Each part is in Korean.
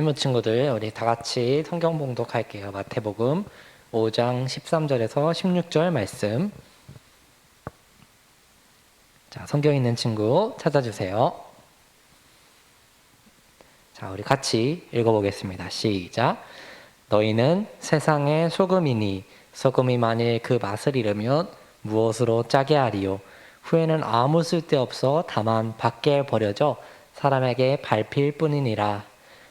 준비물 친구들 우리 다 같이 성경 봉독할게요. 마태복음 5장 13절에서 16절 말씀. 자, 성경 있는 친구 찾아주세요. 자, 우리 같이 읽어보겠습니다. 시작. 너희는 세상의 소금이니 소금이 만일 그 맛을 잃으면 무엇으로 짜게 하리요? 후에는 아무 쓸데 없어 다만 밖에 버려져 사람에게 밟힐 뿐이니라.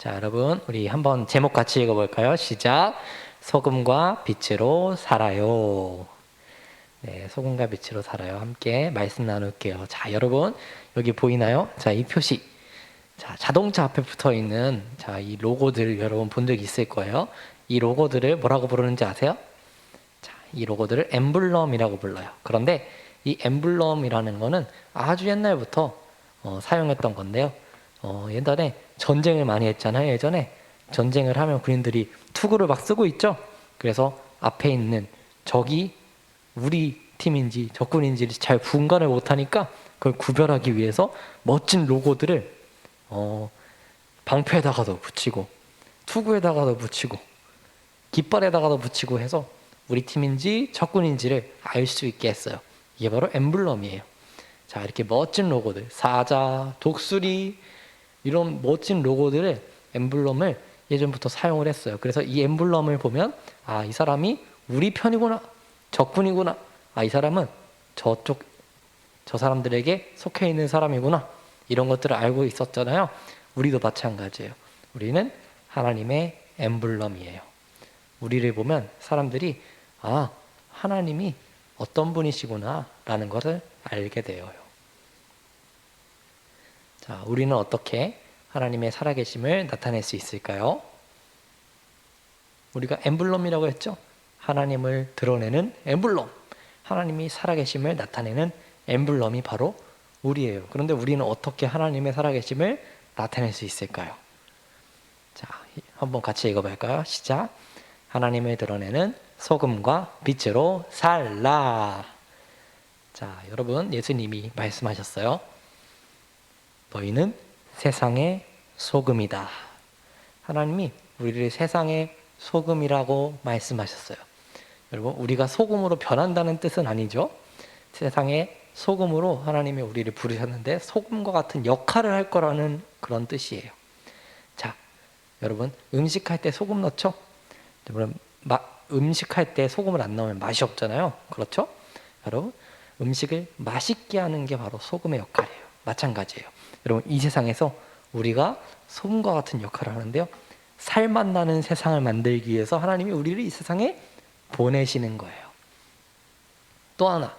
자, 여러분, 우리 한번 제목 같이 읽어볼까요? 시작. 소금과 빛으로 살아요. 네, 소금과 빛으로 살아요. 함께 말씀 나눌게요. 자, 여러분, 여기 보이나요? 자, 이 표시. 자, 자동차 앞에 붙어 있는 자, 이 로고들 여러분 본 적 있을 거예요. 이 로고들을 뭐라고 부르는지 아세요? 자, 이 로고들을 엠블럼이라고 불러요. 그런데 이 엠블럼이라는 거는 아주 옛날부터 어, 사용했던 건데요. 어, 옛날에 전쟁을 많이 했잖아요. 예전에 전쟁을 하면 군인들이 투구를 막 쓰고 있죠. 그래서 앞에 있는 적이 우리 팀인지 적군인지 잘 분간을 못하니까 그걸 구별하기 위해서 멋진 로고들을 어, 방패에다가도 붙이고 투구에다가도 붙이고 깃발에다가도 붙이고 해서 우리 팀인지 적군인지를 알 수 있게 했어요. 이게 바로 엠블럼이에요. 자 이렇게 멋진 로고들 사자, 독수리 이런 멋진 로고들을 엠블럼을 예전부터 사용을 했어요. 그래서 이 엠블럼을 보면 아 이 사람이 우리 편이구나 적군이구나 아 이 사람은 저쪽 저 사람들에게 속해 있는 사람이구나 이런 것들을 알고 있었잖아요. 우리도 마찬가지예요. 우리는 하나님의 엠블럼이에요. 우리를 보면 사람들이 아 하나님이 어떤 분이시구나라는 것을 알게 되어요. 자, 우리는 어떻게 하나님의 살아계심을 나타낼 수 있을까요? 우리가 엠블럼이라고 했죠? 하나님을 드러내는 엠블럼. 하나님이 살아계심을 나타내는 엠블럼이 바로 우리예요. 그런데 우리는 어떻게 하나님의 살아계심을 나타낼 수 있을까요? 자, 한번 같이 읽어볼까요? 시작. 하나님을 드러내는 소금과 빛으로 살라. 자, 여러분, 예수님이 말씀하셨어요. 너희는 세상의 소금이다. 하나님이 우리를 세상의 소금이라고 말씀하셨어요. 여러분, 우리가 소금으로 변한다는 뜻은 아니죠. 세상의 소금으로 하나님이 우리를 부르셨는데 소금과 같은 역할을 할 거라는 그런 뜻이에요. 자, 여러분, 음식할 때 소금 넣죠? 여러분, 마, 음식할 때 소금을 안 넣으면 맛이 없잖아요. 그렇죠? 여러분, 음식을 맛있게 하는 게 바로 소금의 역할이에요. 마찬가지예요. 여러분 이 세상에서 우리가 소금과 같은 역할을 하는데요. 살맛 나는 세상을 만들기 위해서 하나님이 우리를 이 세상에 보내시는 거예요. 또 하나,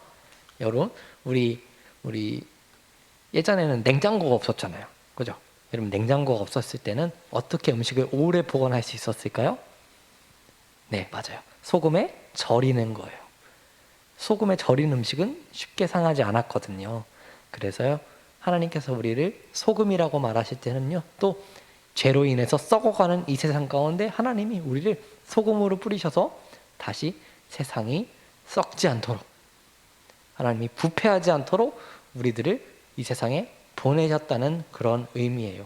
여러분 우리 우리 예전에는 냉장고가 없었잖아요. 그죠? 여러분 냉장고가 없었을 때는 어떻게 음식을 오래 보관할 수 있었을까요? 네, 맞아요. 소금에 절이는 거예요. 소금에 절인 음식은 쉽게 상하지 않았거든요. 그래서요. 하나님께서 우리를 소금이라고 말하실 때는요, 또 죄로 인해서 썩어가는 이 세상 가운데 하나님이 우리를 소금으로 뿌리셔서 다시 세상이 썩지 않도록 하나님이 부패하지 않도록 우리들을 이 세상에 보내셨다는 그런 의미예요.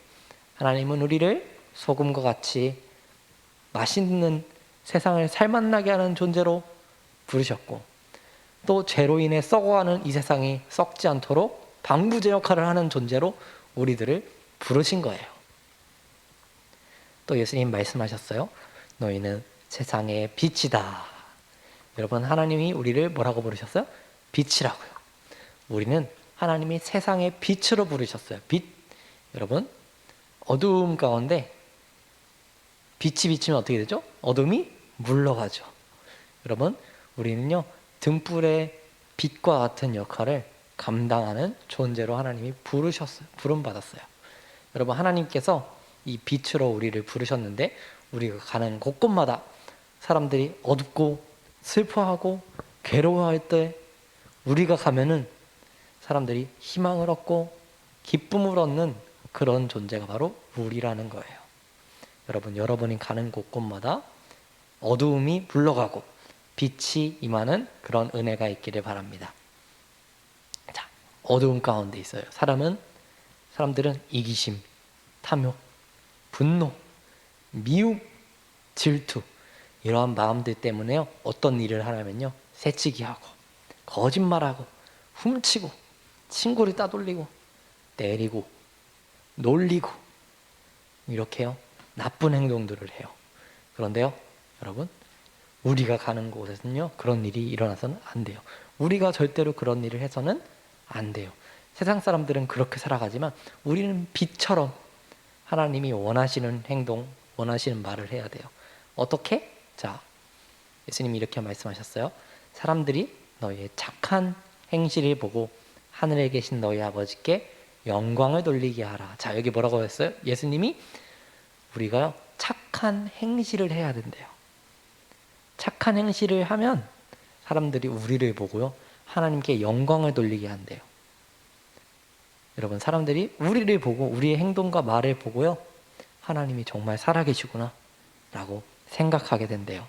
하나님은 우리를 소금과 같이 맛있는 세상을 살맛나게 하는 존재로 부르셨고 또 죄로 인해 썩어가는 이 세상이 썩지 않도록 방부제 역할을 하는 존재로 우리들을 부르신 거예요. 또 예수님 말씀하셨어요. 너희는 세상의 빛이다. 여러분 하나님이 우리를 뭐라고 부르셨어요? 빛이라고요. 우리는 하나님이 세상의 빛으로 부르셨어요. 빛. 여러분 어두움 가운데 빛이 비치면 어떻게 되죠? 어둠이 물러가죠. 여러분 우리는요 등불의 빛과 같은 역할을 감당하는 존재로 하나님이 부르셨어요. 부름 받았어요. 여러분 하나님께서 이 빛으로 우리를 부르셨는데 우리가 가는 곳곳마다 사람들이 어둡고 슬퍼하고 괴로워할 때 우리가 가면은 사람들이 희망을 얻고 기쁨을 얻는 그런 존재가 바로 우리라는 거예요. 여러분, 여러분이 가는 곳곳마다 어두움이 물러가고 빛이 임하는 그런 은혜가 있기를 바랍니다. 자, 어두움 가운데 있어요. 사람은 사람들은 이기심, 탐욕, 분노, 미움, 질투 이러한 마음들 때문에요. 어떤 일을 하냐면요. 새치기하고 거짓말하고 훔치고 친구를 따돌리고 때리고 놀리고 이렇게요. 나쁜 행동들을 해요. 그런데요. 여러분 우리가 가는 곳에서는요. 그런 일이 일어나서는 안 돼요. 우리가 절대로 그런 일을 해서는 안 돼요. 세상 사람들은 그렇게 살아가지만 우리는 빛처럼 하나님이 원하시는 행동, 원하시는 말을 해야 돼요. 어떻게? 자, 예수님이 이렇게 말씀하셨어요. 사람들이 너희의 착한 행실을 보고 하늘에 계신 너희 아버지께 영광을 돌리게 하라. 자, 여기 뭐라고 했어요? 예수님이 우리가 착한 행실을 해야 된대요. 착한 행실을 하면 사람들이 우리를 보고요. 하나님께 영광을 돌리게 한대요. 여러분, 사람들이 우리를 보고 우리의 행동과 말을 보고요. 하나님이 정말 살아계시구나. 라고 생각하게 된대요.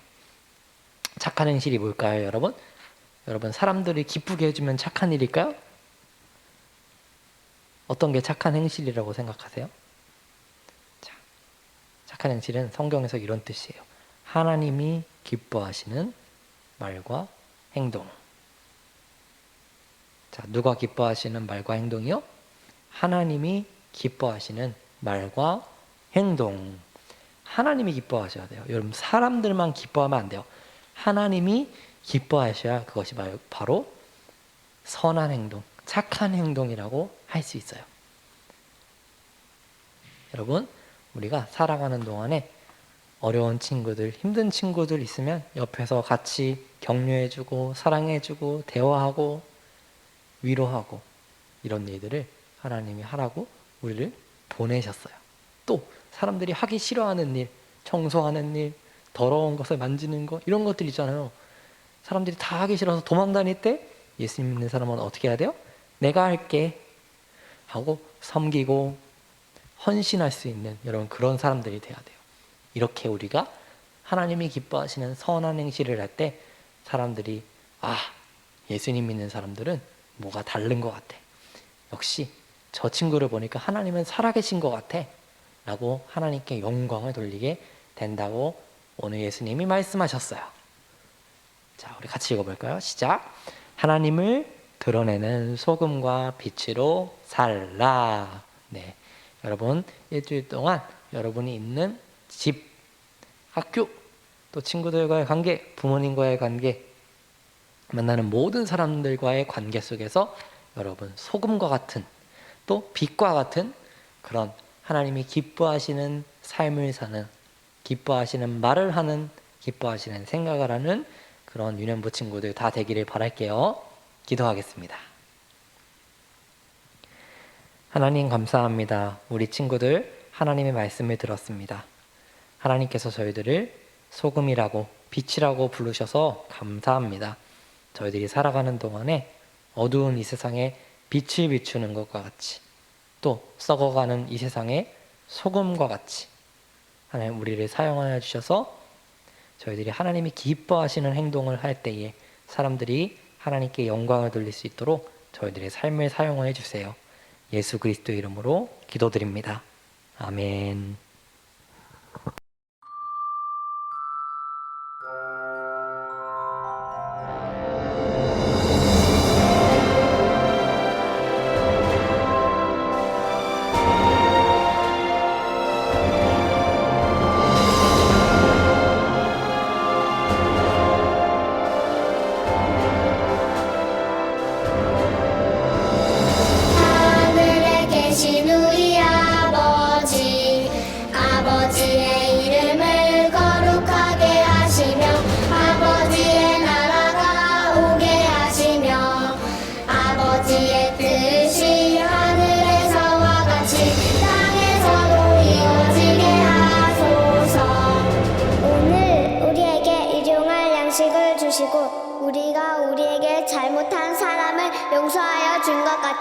착한 행실이 뭘까요, 여러분? 여러분, 사람들이 기쁘게 해주면 착한 일일까요? 어떤 게 착한 행실이라고 생각하세요? 자, 착한 행실은 성경에서 이런 뜻이에요. 하나님이 기뻐하시는 말과 행동. 자, 누가 기뻐하시는 말과 행동이요? 하나님이 기뻐하시는 말과 행동. 하나님이 기뻐하셔야 돼요. 여러분, 사람들만 기뻐하면 안 돼요. 하나님이 기뻐하셔야 그것이 바로 선한 행동, 착한 행동이라고 할 수 있어요. 여러분, 우리가 살아가는 동안에 어려운 친구들, 힘든 친구들 있으면 옆에서 같이 격려해주고, 사랑해주고, 대화하고, 위로하고, 이런 일들을 하나님이 하라고 우리를 보내셨어요. 또, 사람들이 하기 싫어하는 일, 청소하는 일, 더러운 것을 만지는 것, 이런 것들 있잖아요. 사람들이 다 하기 싫어서 도망 다닐 때 예수님 믿는 사람은 어떻게 해야 돼요? 내가 할게 하고 섬기고 헌신할 수 있는 여러분 그런 사람들이 돼야 돼요. 이렇게 우리가 하나님이 기뻐하시는 선한 행실을 할 때 사람들이 아 예수님 믿는 사람들은 뭐가 다른 것 같아. 역시 저 친구를 보니까 하나님은 살아계신 것 같아. 라고 하나님께 영광을 돌리게 된다고 오늘 예수님이 말씀하셨어요. 자, 우리 같이 읽어볼까요? 시작. 하나님을 드러내는 소금과 빛으로 살라. 네. 여러분, 일주일 동안 여러분이 있는 집, 학교, 또 친구들과의 관계, 부모님과의 관계, 만나는 모든 사람들과의 관계 속에서 여러분 소금과 같은 또 빛과 같은 그런 하나님이 기뻐하시는 삶을 사는 기뻐하시는 말을 하는 기뻐하시는 생각을 하는 그런 유년부 친구들 다 되기를 바랄게요. 기도하겠습니다. 하나님 감사합니다. 우리 친구들 하나님의 말씀을 들었습니다. 하나님께서 저희들을 소금이라고 빛이라고 부르셔서 감사합니다. 저희들이 살아가는 동안에 어두운 이 세상에 빛을 비추는 것과 같이 또 썩어가는 이 세상에 소금과 같이 하나님 우리를 사용하여 주셔서 저희들이 하나님이 기뻐하시는 행동을 할 때에 사람들이 하나님께 영광을 돌릴 수 있도록 저희들의 삶을 사용하여 주세요. 예수 그리스도 이름으로 기도드립니다. 아멘.